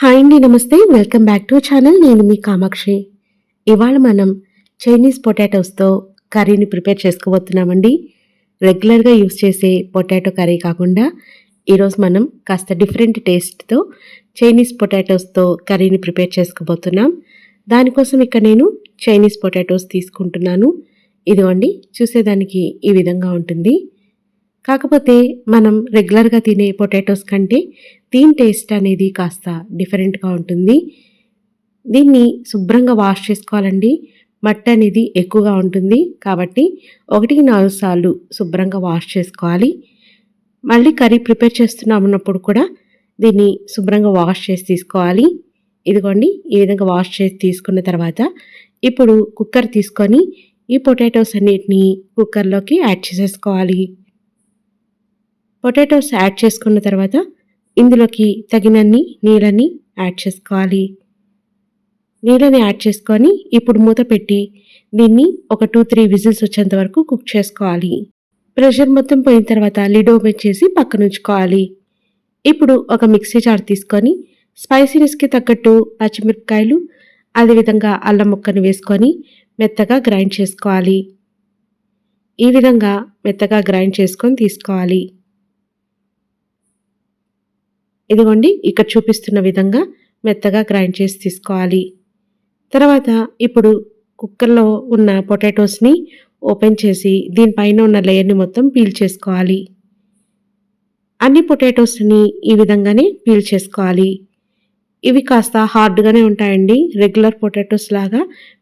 Hi అండి నమస్తే. Welcome back to channel. నేను మీ కామాక్షి. ఇవాళ మనం చైనీస్ పొటాటోస్తో కర్రీని ప్రిపేర్ చేసుకోబోతున్నామండి. రెగ్యులర్గా యూస్ చేసే పొటాటో కర్రీ కాకుండా ఈరోజు మనం కాస్త డిఫరెంట్ టేస్ట్తో చైనీస్ పొటాటోస్తో కర్రీని ప్రిపేర్ చేసుకోబోతున్నాం. దానికోసం ఇక్కడ నేను చైనీస్ పొటాటోస్ తీసుకుంటున్నాను. ఇదిగోండి చూసేదానికి ఈ విధంగా ఉంటుంది. కాకపోతే మనం రెగ్యులర్గా తినే పొటాటోస్ కంటే దీని టేస్ట్ అనేది కాస్త డిఫరెంట్గా ఉంటుంది. దీన్ని శుభ్రంగా వాష్ చేసుకోవాలండి. మట్టి అనేది ఎక్కువగా ఉంటుంది. కాబట్టి ఒకటికి నాలుగు సార్లు శుభ్రంగా వాష్ చేసుకోవాలి. మళ్ళీ కర్రీ ప్రిపేర్ చేస్తున్నామన్నప్పుడు కూడా దీన్ని శుభ్రంగా వాష్ చేసి తీసుకోవాలి. ఇదిగోండి ఈ విధంగా వాష్ చేసి తీసుకున్న తర్వాత ఇప్పుడు కుక్కర్ తీసుకొని ఈ పొటాటోస్ అన్నిటిని కుక్కర్లోకి యాడ్ చేసేసుకోవాలి. పొటాటోస్ యాడ్ చేసుకున్న తర్వాత ఇందులోకి తగినన్ని నీళ్ళని యాడ్ చేసుకోవాలి. నీళ్ళని యాడ్ చేసుకొని ఇప్పుడు మూత పెట్టి దీన్ని ఒక టూ త్రీ విజిల్స్ వచ్చేంత వరకు కుక్ చేసుకోవాలి. ప్రెషర్ మొత్తం పోయిన తర్వాత లిడ్ ఓపెన్ చేసి పక్కన ఉంచుకోవాలి. ఇప్పుడు ఒక మిక్సీ జార్ తీసుకొని స్పైసీనెస్కి తగ్గట్టు పచ్చిమిరపకాయలు అదేవిధంగా అల్లం ముక్కను వేసుకొని మెత్తగా గ్రైండ్ చేసుకోవాలి. ఈ విధంగా మెత్తగా గ్రైండ్ చేసుకొని తీసుకోవాలి. ఇదిగోండి ఇక్కడ చూపిస్తున్న విధంగా మెత్తగా గ్రైండ్ చేసి తీసుకోవాలి. తర్వాత ఇప్పుడు కుక్కర్లో ఉన్న పొటాటోస్ని ఓపెన్ చేసి దీనిపైన ఉన్న లేయర్ని మొత్తం పీల్ చేసుకోవాలి. అన్ని పొటాటోస్ని ఈ విధంగానే పీల్ చేసుకోవాలి. ఇవి కాస్త హార్డ్గానే ఉంటాయండి రెగ్యులర్ పొటాటోస్ లాగా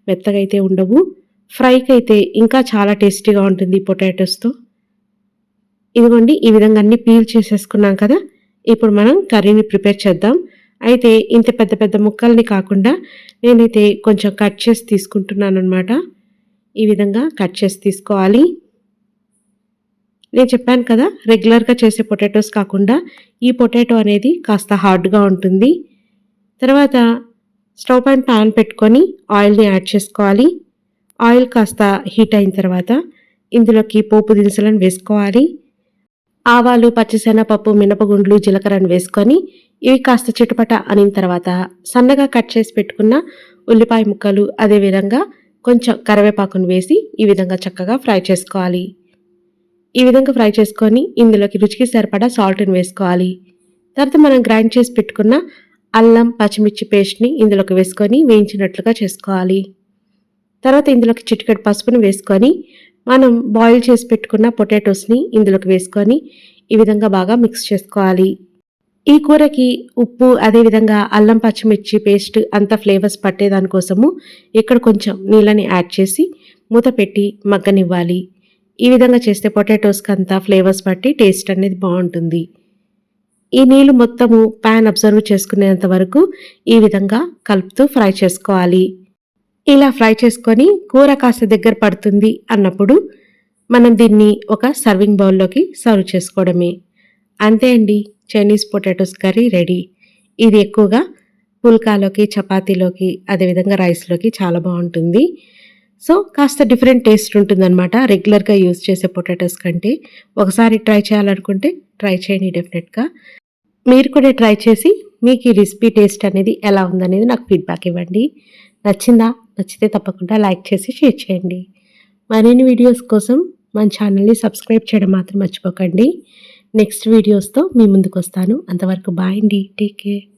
మెత్తగా అయితే ఉండవు. ఫ్రైకి అయితే ఇంకా చాలా టేస్టీగా ఉంటుంది పొటాటోస్తో. ఇదిగోండి ఈ విధంగా అన్ని పీల్ చేసేసుకున్నాం కదా ఇప్పుడు మనం కర్రీని ప్రిపేర్ చేద్దాం. అయితే ఇంత పెద్ద పెద్ద ముక్కల్ని కాకుండా నేనైతే కొంచెం కట్ చేసి తీసుకుంటున్నాను అనమాట ఈ విధంగా కట్ చేసి తీసుకోవాలి. నేను చెప్పాను కదా రెగ్యులర్గా చేసే పొటాటోస్ కాకుండా ఈ పొటాటో అనేది కాస్త హార్డ్గా ఉంటుంది. తర్వాత స్టవ్ పైన ప్యాన్ పెట్టుకొని ఆయిల్ని యాడ్ చేసుకోవాలి. ఆయిల్ కాస్త హీట్ అయిన తర్వాత ఇందులోకి పోపు దినుసులను వేసుకోవాలి. ఆవాలు పచ్చిశనగపప్పు మినపగుండ్లు జీలకర్రను వేసుకొని ఇవి కాస్త చిటపట అనిన తర్వాత సన్నగా కట్ చేసి పెట్టుకున్న ఉల్లిపాయ ముక్కలు అదేవిధంగా కొంచెం కరివేపాకును వేసి ఈ విధంగా చక్కగా ఫ్రై చేసుకోవాలి. ఈ విధంగా ఫ్రై చేసుకొని ఇందులోకి రుచికి సరిపడా సాల్ట్ని వేసుకోవాలి. తర్వాత మనం గ్రైండ్ చేసి పెట్టుకున్న అల్లం పచ్చిమిర్చి పేస్ట్ని ఇందులోకి వేసుకొని వేయించినట్లుగా చేసుకోవాలి. తర్వాత ఇందులోకి చిటికెడు పసుపును వేసుకొని మనం బాయిల్ చేసి పెట్టుకున్న పొటాటోస్ని ఇందులోకి వేసుకొని ఈ విధంగా బాగా మిక్స్ చేసుకోవాలి. ఈ కూరకి ఉప్పు అదేవిధంగా అల్లం పచ్చిమిర్చి పేస్ట్ అంత ఫ్లేవర్స్ పట్టేదానికోసము ఇక్కడ కొంచెం నీళ్ళని యాడ్ చేసి మూత పెట్టి మగ్గనివ్వాలి. ఈ విధంగా చేస్తే పొటాటోస్కి అంతా ఫ్లేవర్స్ పట్టి టేస్ట్ అనేది బాగుంటుంది. ఈ నీళ్ళు మొత్తము ప్యాన్ అబ్జర్వ్ చేసుకునేంత వరకు ఈ విధంగా కలుపుతూ ఫ్రై చేసుకోవాలి. ఇలా ఫ్రై చేసుకొని కూర కాస్త దగ్గర పడుతుంది అన్నప్పుడు మనం దీన్ని ఒక సర్వింగ్ బౌల్లోకి సర్వ్ చేసుకోవడమే. అంతే అండి చైనీస్ పొటాటోస్ కర్రీ రెడీ. ఇది ఎక్కువగా పుల్కాలోకి చపాతీలోకి అదేవిధంగా రైస్లోకి చాలా బాగుంటుంది. సో కాస్త డిఫరెంట్ టేస్ట్ ఉంటుందన్నమాట. రెగ్యులర్గా యూజ్ చేసే పొటాటోస్ కంటే. ఒకసారి ట్రై చేయాలనుకుంటే ట్రై చేయండి డెఫినెట్గా. మీరు కూడా ట్రై చేసి మీకు ఈ రెసిపీ టేస్ట్ అనేది ఎలా ఉందనేది నాకు ఫీడ్బ్యాక్ ఇవ్వండి. నచ్చిందా? నచ్చితే తప్పకుండా లైక్ చేసి షేర్ చేయండి. మరిన్ని వీడియోస్ కోసం మన ఛానల్ని సబ్స్క్రైబ్ చేయడం మాత్రం మర్చిపోకండి. నెక్స్ట్ వీడియోస్తో మీ ముందుకు వస్తాను. అంతవరకు బాయ్ అండి. Take care.